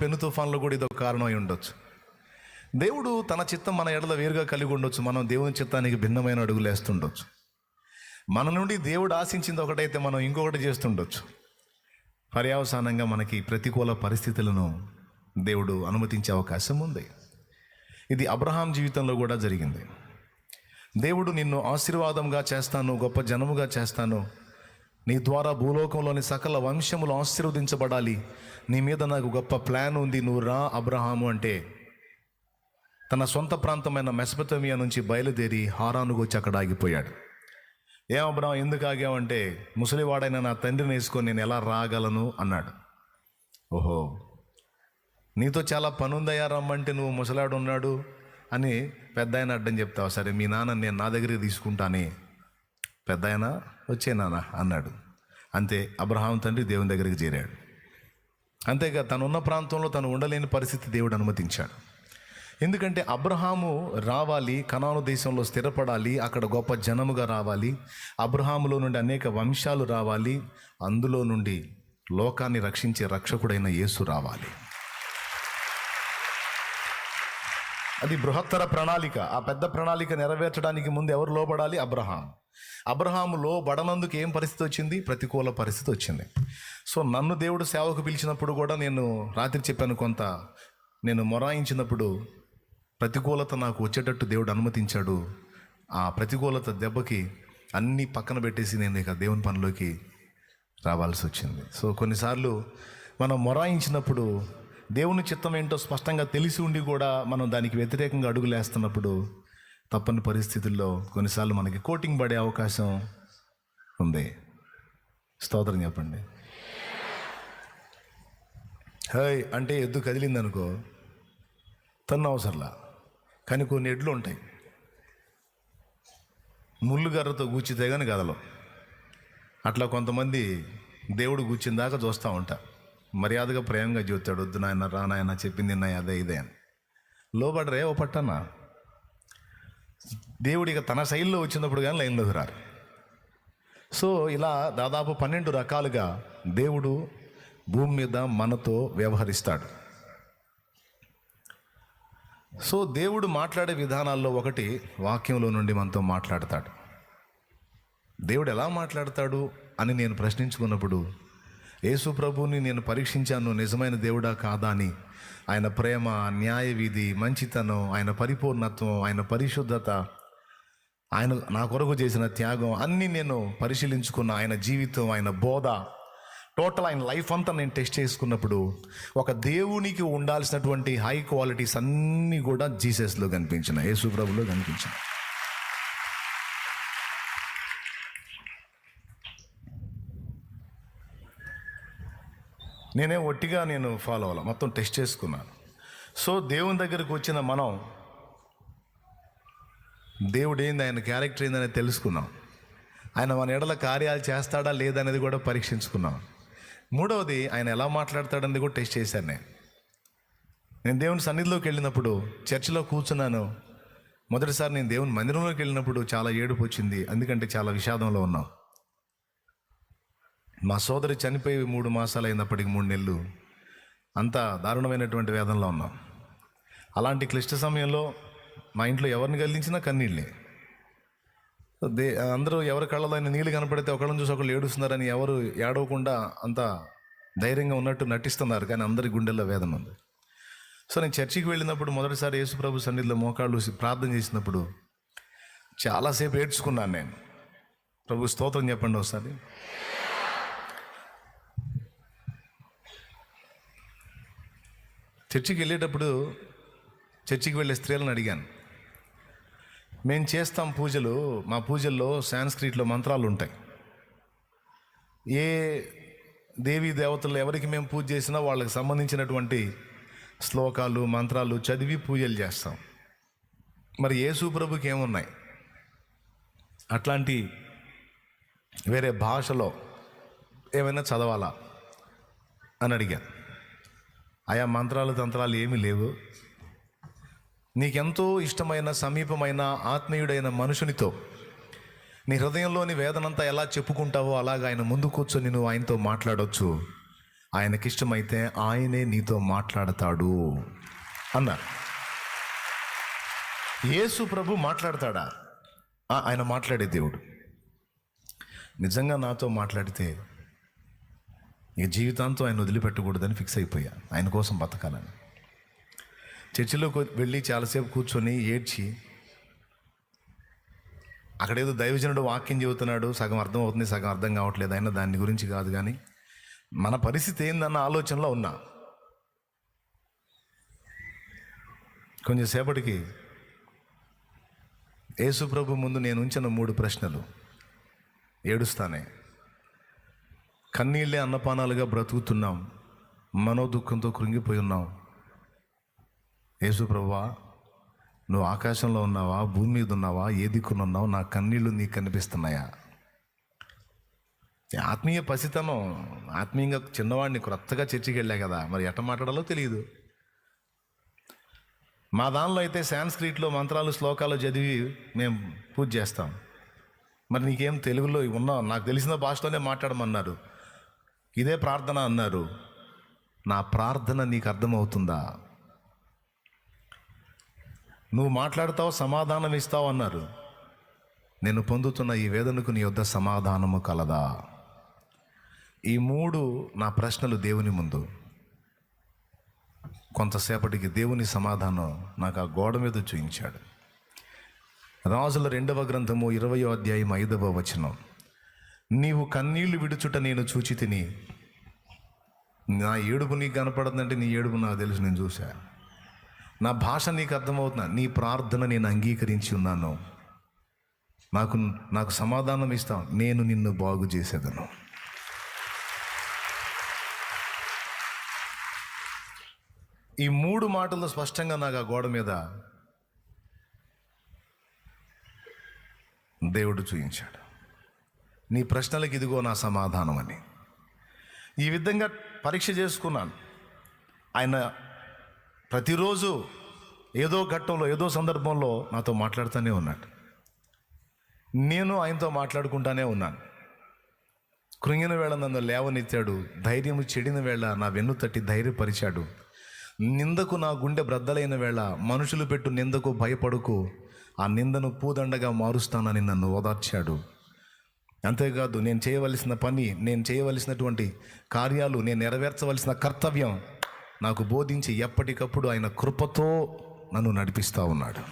పెను తుఫాన్లో కూడా ఇదొక కారణం అయి ఉండొచ్చు. దేవుడు తన చిత్తం మన ఎడల వేరుగా కలిగి ఉండొచ్చు. మనం దేవుని చిత్తానికి భిన్నమైన అడుగులు వేస్తుండొచ్చు. మన నుండి దేవుడు ఆశించింది ఒకటైతే మనం ఇంకొకటి చేస్తుండొచ్చు. పర్యావసానంగా మనకి ప్రతికూల పరిస్థితులను దేవుడు అనుమతించే అవకాశం ఉంది. ఇది అబ్రహాం జీవితంలో కూడా జరిగింది. దేవుడు నిన్ను ఆశీర్వాదంగా చేస్తాను గొప్ప జనముగా చేస్తాను నీ ద్వారా భూలోకంలోని సకల వంశములు ఆశీర్వదించబడాలి. నీ మీద నాకు గొప్ప ప్లాన్ ఉంది. నువ్వు రా అబ్రహాము అంటే. తన సొంత ప్రాంతమైన మెసపతమియా నుంచి బయలుదేరి హారానుకు వచ్చి అక్కడ ఆగిపోయాడు. ఏం అబ్రహం ఎందుకు ఆగావంటే? ముసలివాడైన నా తండ్రిని వేసుకొని నేను ఎలా రాగలను? అన్నాడు. ఓహో నీతో చాలా పనుందయ్యా రమ్మంటే నువ్వు ముసలాడు ఉన్నాడు అని పెద్ద ఆయన అడ్డం చెప్తావు? సరే మీ నాన్న నేను నా దగ్గరికి తీసుకుంటానే. పెద్ద ఆయన వచ్చే నాన్న అన్నాడు. అంతే అబ్రహాం తండ్రి దేవుని దగ్గరికి చేరాడు. అంతేగా తను ఉన్న ప్రాంతంలో తను ఉండలేని పరిస్థితి దేవుడు అనుమతించాడు. ఎందుకంటే అబ్రహాము రావాలి కనాను దేశంలో స్థిరపడాలి అక్కడ గొప్ప జనముగా రావాలి అబ్రహాములో నుండి అనేక వంశాలు రావాలి అందులో నుండి లోకాన్ని రక్షించే రక్షకుడైన యేసు రావాలి. అది బృహత్తర ప్రణాళిక. ఆ పెద్ద ప్రణాళిక నెరవేర్చడానికి ముందు ఎవరు లోబడాలి? అబ్రహాం అబ్రహాములో బడనందుకు ఏం పరిస్థితి వచ్చింది? ప్రతికూల పరిస్థితి వచ్చింది. సో నన్ను దేవుడు సేవకు పిలిచినప్పుడు కూడా నేను రాత్రి చెప్పాను కొంత. నేను మొరాయించినప్పుడు ప్రతికూలత నాకు వచ్చేటట్టు దేవుడు అనుమతించాడు. ఆ ప్రతికూలత దెబ్బకి అన్నీ పక్కన పెట్టేసి నేను ఇక దేవుని పనిలోకి రావాల్సి వచ్చింది. సో కొన్నిసార్లు మనం మొరాయించినప్పుడు దేవుని చిత్తం ఏంటో స్పష్టంగా తెలిసి ఉండి కూడా మనం దానికి వ్యతిరేకంగా అడుగులేస్తున్నప్పుడు తప్పని పరిస్థితుల్లో కొన్నిసార్లు మనకి కోటింగ్ పడే అవకాశం ఉంది. స్తోత్రం చెప్పండి. హాయ్ అంటే ఎద్దు కదిలిందనుకో తన్ను అవసరంలా. కానీ కొన్ని ఎడ్లు ఉంటాయి. ముళ్ళుగర్రతో కూర్చితే కానీ కదలవు. అట్లా కొంతమంది దేవుడు కూర్చిన దాకా చూస్తూ ఉంటా. మర్యాదగా ప్రేమగా చూస్తాడు వద్దు నాయన రా నాయన చెప్పింది నాయ అదే ఇదే అని. లోబడరే ఓ పట్టన్నా? దేవుడు ఇక తన శైలిలో వచ్చినప్పుడు కానీ లైన్లోకి రారు. సో ఇలా దాదాపు పన్నెండు రకాలుగా దేవుడు భూమి మీద మనతో వ్యవహరిస్తాడు. సో దేవుడు మాట్లాడే విధానాల్లో ఒకటి వాక్యంలో నుండి మనతో మాట్లాడతాడు. దేవుడు ఎలా మాట్లాడతాడు అని నేను ప్రశ్నించుకున్నప్పుడు యేసు ప్రభుని నేను పరీక్షించాను నిజమైన దేవుడా కాదా అని. ఆయన ప్రేమ న్యాయ విధి మంచితనం ఆయన పరిపూర్ణత్వం ఆయన పరిశుద్ధత ఆయన నా కొరకు చేసిన త్యాగం అన్నీ నేను పరిశీలించుకున్న ఆయన జీవితం ఆయన బోధ. టోటల్ ఆయన లైఫ్ అంతా నేను టెస్ట్ చేసుకున్నప్పుడు ఒక దేవునికి ఉండాల్సినటువంటి హై క్వాలిటీస్ అన్నీ కూడా జీసస్లో కనిపించిన యేసు ప్రభులో కనిపించిన నేనే ఒట్టిగా నేను ఫాలో అవ్వాలి? మొత్తం టెస్ట్ చేసుకున్నాను. సో దేవుని దగ్గరకు వచ్చిన మనం దేవుడు ఏంది ఆయన క్యారెక్టర్ ఏందని తెలుసుకున్నాం. ఆయన మన ఎడల కార్యాలు చేస్తాడా లేదనేది కూడా పరీక్షించుకున్నాం. మూడవది ఆయన ఎలా మాట్లాడతాడనేది కూడా టెస్ట్ చేశాను నేను. నేను దేవుని సన్నిధిలోకి వెళ్ళినప్పుడు చర్చిలో కూర్చున్నాను. మొదటిసారి నేను దేవుని మందిరంలోకి వెళ్ళినప్పుడు చాలా ఏడుపు వచ్చింది. ఎందుకంటే చాలా విషాదంలో ఉన్నాం. మా సోదరి చనిపోయి మూడు మాసాలు అయినప్పటికి మూడు నెలలు అంత దారుణమైనటువంటి వేదనలో ఉన్నాం. అలాంటి క్లిష్ట సమయంలో మా ఇంట్లో ఎవరిని గల్లించినా కన్నీళ్ళే. దే అందరూ ఎవరి కళ్ళలో ఆయన నీళ్ళు కనపడితే ఒకళ్ళని చూసి ఒకళ్ళు ఏడుస్తున్నారని ఎవరు ఏడవకుండా అంత ధైర్యంగా ఉన్నట్టు నటిస్తున్నారు కానీ అందరి గుండెల్లో వేదన ఉంది. సో నేను చర్చికి వెళ్ళినప్పుడు మొదటిసారి యేసుప్రభు సన్నిధిలో మోకాళ్ళు ప్రార్థన చేసినప్పుడు చాలాసేపు ఏడ్చుకున్నాను నేను. ప్రభు స్తోత్రం చెప్పండి ఒకసారి. చర్చికి వెళ్ళేటప్పుడు చర్చికి వెళ్ళే స్త్రీలను అడిగాను. మేము చేస్తాం పూజలు మా పూజల్లో సాంస్క్రిట్లో మంత్రాలు ఉంటాయి. ఏ దేవీ దేవతలు ఎవరికి మేము పూజ చేసినా వాళ్ళకి సంబంధించినటువంటి శ్లోకాలు మంత్రాలు చదివి పూజలు చేస్తాం. మరి యేసు ప్రభుకి ఏమున్నాయి? అట్లాంటి వేరే భాషలో ఏమైనా చదవాలా? అని అడిగాను. ఆయా మంత్రాలు తంత్రాలు ఏమీ లేవు. నీకెంతో ఇష్టమైన సమీపమైన ఆత్మీయుడైన మనుషునితో నీ హృదయంలోని వేదనంతా ఎలా చెప్పుకుంటావో అలాగ ఆయన ముందు కూర్చొని నువ్వు ఆయనతో మాట్లాడవచ్చు ఆయనకిష్టమైతే ఆయనే నీతో మాట్లాడతాడు అన్నా. యేసు ప్రభు మాట్లాడతాడా? ఆయన మాట్లాడే దేవుడు. నిజంగా నాతో మాట్లాడితే ఈ జీవితాంతం ఆయన వదిలిపెట్టకూడదని ఫిక్స్ అయిపోయా. ఆయన కోసం బతకాలని. చర్చిలోకి వెళ్ళి చాలాసేపు కూర్చొని ఏడ్చి అక్కడేదో దైవజనుడు వాక్యం చెబుతున్నాడు సగం అర్థం అవుతుంది సగం అర్థం కావట్లేదు అయినా దాని గురించి కాదు కానీ మన పరిస్థితి ఏందన్న ఆలోచనలో ఉన్నా. కొంచెంసేపటికి యేసుప్రభు ముందు నేను ఉంచిన మూడు ప్రశ్నలు ఏడుస్తానే. కన్నీళ్ళే అన్నపానాలుగా బ్రతుకుతున్నాం. మనోదుఖంతో కృంగిపోయి ఉన్నాం. యేసు ప్రభువా నువ్వు ఆకాశంలో ఉన్నావా? భూమి మీద ఉన్నావా? ఏ దిక్కున ఉన్నావు? నా కన్నీళ్ళు నీకు కనిపిస్తున్నాయా? ఆత్మీయ పసితనం ఆత్మీయంగా చిన్నవాడిని క్రొత్తగా చర్చికి వెళ్ళా కదా మరి ఎట్ట మాట్లాడాలో తెలియదు. మా దానిలో అయితే సాంస్క్రిట్లో మంత్రాలు శ్లోకాలు చదివి మేము పూజ చేస్తాం. మరి నీకేం తెలుగులో ఉన్నావు? నాకు తెలిసిన భాషలోనే మాట్లాడమన్నారు. ఇదే ప్రార్థన అన్నారు. నా ప్రార్థన నీకు అర్థమవుతుందా? నువ్వు మాట్లాడతావు సమాధానం ఇస్తావు అన్నారు. నేను పొందుతున్న ఈ వేదనకు నీ యొద్ద సమాధానము కలదా? ఈ మూడు నా ప్రశ్నలు దేవుని ముందు. కొంతసేపటికి దేవుని సమాధానం నాకు ఆ గోడ మీద చూయించాడు. రాజుల రెండవ గ్రంథము ఇరవయో అధ్యాయం ఐదవ వచనం. నీవు కన్నీళ్ళు విడుచుట నేను చూచి తిని. నా ఏడుపు నీకు కనపడుతుందంటే నీ ఏడుపు నాకు తెలుసు నేను చూశా. నా భాష నీకు అర్థమవుతున్నా నీ ప్రార్థన నేను అంగీకరించి ఉన్నాను. నాకు నాకు సమాధానం ఇస్తాం నేను నిన్ను బాగు చేసేదను. ఈ మూడు మాటలు స్పష్టంగా నాకు ఆ గోడ మీద దేవుడు చూయించాడు. నీ ప్రశ్నలకు ఇదిగో నా సమాధానం అని ఈ విధంగా పరీక్ష చేసుకున్నాను. ఆయన ప్రతిరోజు ఏదో ఘట్టంలో ఏదో సందర్భంలో నాతో మాట్లాడుతూనే ఉన్నాడు. నేను ఆయనతో మాట్లాడుకుంటానే ఉన్నాను. కృంగిన వేళ నన్ను లేవనెత్తాడు ధైర్యం చెడిన వేళ నా వెన్ను తట్టి ధైర్యపరిచాడు. నిందకు నా గుండె బ్రద్దలైన వేళ మనుషులు పెట్టు నిందకు భయపడుకు ఆ నిందను పూదండగా మారుస్తానని నన్ను ఓదార్చాడు. అంతేకాదు నేను చేయవలసిన పని నేను చేయవలసినటువంటి కార్యాలు నేను నెరవేర్చవలసిన కర్తవ్యం నాకు బోధించి ఎప్పటికప్పుడు ఆయన కృపతో నన్ను నడిపిస్తూ ఉన్నాడు.